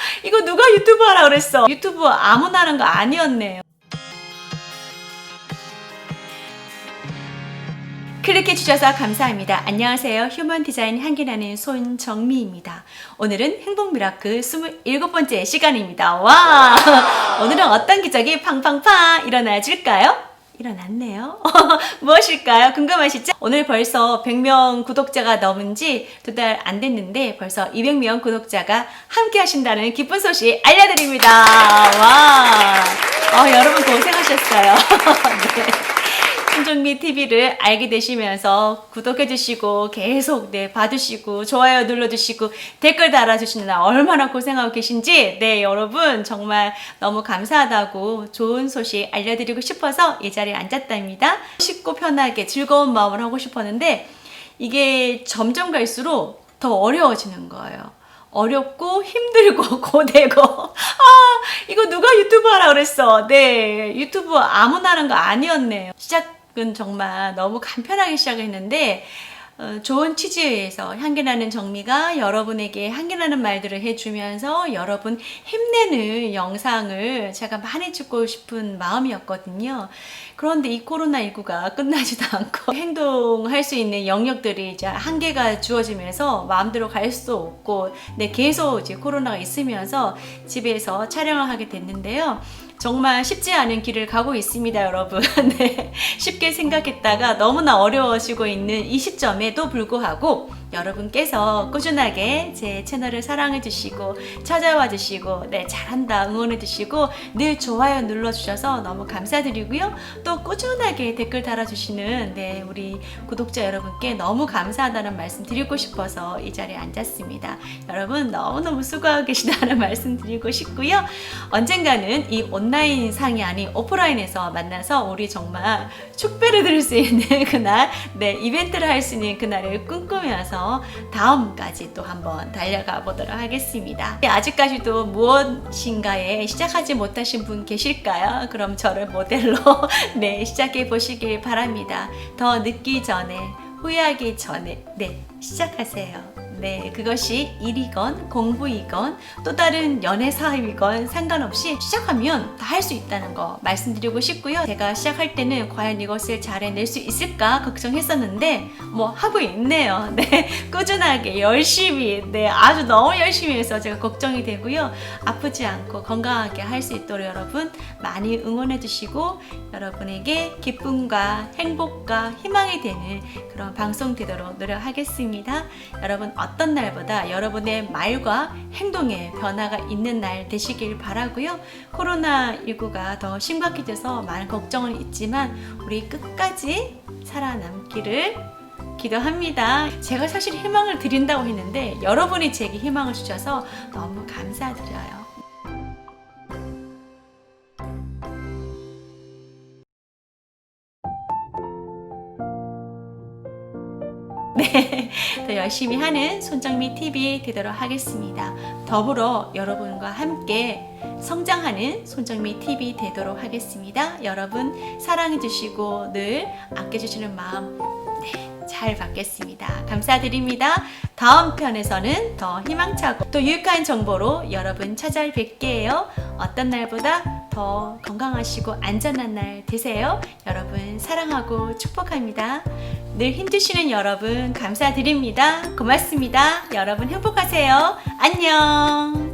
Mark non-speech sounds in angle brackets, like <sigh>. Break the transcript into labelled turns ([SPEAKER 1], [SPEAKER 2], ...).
[SPEAKER 1] <laughs> 이거 누가 유튜브 하라 그랬어? 유튜브 아무나 하는 거 아니었네요. 클릭해 주셔서 감사합니다. 안녕하세요. 휴먼 디자인 향기나는 손정미입니다. 오늘은 행복 미라클 27번째 시간입니다. 와! <laughs> 오늘은 어떤 기적이 팡팡팡 일어나 줄까요? 일어났네요. <laughs> 무엇일까요? 궁금하시죠? 오늘 벌써 100명 구독자가 넘은 지 두 달 안 됐는데 벌써 200명 구독자가 함께 하신다는 기쁜 소식 알려드립니다. 와! 어, 여러분 고생하셨어요. <laughs> 네. 손정미 TV를 알게 되시면서 구독해 주시고 계속 네 봐주시고 좋아요 눌러 주시고 댓글 달아 주시는 날 얼마나 고생하고 계신지 네 여러분 정말 너무 감사하다고 좋은 소식 알려드리고 싶어서 이 자리에 앉았답니다. 쉽고 편하게 즐거운 마음을 하고 싶었는데 이게 점점 갈수록 더 어려워지는 거예요. 어렵고 힘들고 <laughs> 고되고 아 이거 누가 유튜브 하라 그랬어 네 유튜브 아무나 하는 거 아니었네요 시작 은 정말 너무 간편하게 시작했는데 어, 좋은 취지에 의해서 향기나는 정미가 여러분에게 향기나는 말들을 해주면서 여러분 힘내는 영상을 제가 많이 찍고 싶은 마음이었거든요. 그런데 이 코로나19가 <laughs> 끝나지도 않고 행동할 수 있는 영역들이 이제 한계가 주어지면서 마음대로 갈 수 없고 네, 계속 이제 코로나가 있으면서 집에서 촬영을 하게 됐는데요. 정말 쉽지 않은 길을 가고 있습니다, 여러분. <laughs> 네. 쉽게 생각했다가 너무나 어려워지고 있는 이 시점에도 불구하고 여러분께서 꾸준하게 제 채널을 사랑해 주시고 찾아와 주시고 네 잘한다 응원해 주시고 늘 좋아요 눌러 주셔서 너무 감사드리고요. 또 꾸준하게 댓글 달아 주시는 네 우리 구독자 여러분께 너무 감사하다는 말씀 드리고 싶어서 이 자리에 앉았습니다. 여러분 너무너무 수고하고 계시다는 <laughs> 말씀 드리고 싶고요. 언젠가는 이 온라인 상이 아닌 오프라인에서 만나서 우리 정말 축배를 들을 수 있는 <laughs> 그날 네 이벤트를 할 수 있는 그날을 꿈꾸면서 다음까지 또 한번 달려가 보도록 하겠습니다. 아직까지도 무엇인가에 시작하지 못하신 분 계실까요? 그럼 저를 모델로 <laughs> 네 시작해 보시길 바랍니다. 더 늦기 전에 후회하기 전에 네 시작하세요. 네, 그것이 일이건 공부이건 또 다른 연애 사업이건 상관없이 시작하면 다 할 수 있다는 거 말씀드리고 싶고요. 제가 시작할 때는 과연 이것을 잘 해낼 수 있을까 걱정했었는데 뭐 하고 있네요. <laughs> 네, 꾸준하게 열심히 네 아주 너무 열심히 해서 제가 걱정이 되고요. 아프지 않고 건강하게 할 수 있도록 여러분 많이 응원해 주시고 여러분에게 기쁨과 행복과 희망이 되는 그런 방송 되도록 노력하겠습니다. 여러분 어떤 날보다 여러분의 말과 행동에 변화가 있는 날 되시길 바라고요. 코로나19가 더 심각해져서 많은 걱정은 있지만 우리 끝까지 살아남기를 기도합니다. 제가 사실 희망을 드린다고 했는데 여러분이 제게 희망을 주셔서 너무 감사드려요. 네, <laughs> 더 열심히 하는 손정미 TV 되도록 하겠습니다. 더불어 여러분과 함께 성장하는 손정미 TV 되도록 하겠습니다. 여러분 사랑해주시고 늘 아껴주시는 마음 네, 잘 받겠습니다. 감사드립니다. 다음 편에서는 더 희망차고 또 유익한 정보로 여러분 찾아뵐게요. 어떤 날보다 더 건강하시고 안전한 날 되세요. 여러분 사랑하고 축복합니다. 늘 힘주시는 여러분 감사드립니다. 고맙습니다. 여러분 행복하세요. 안녕.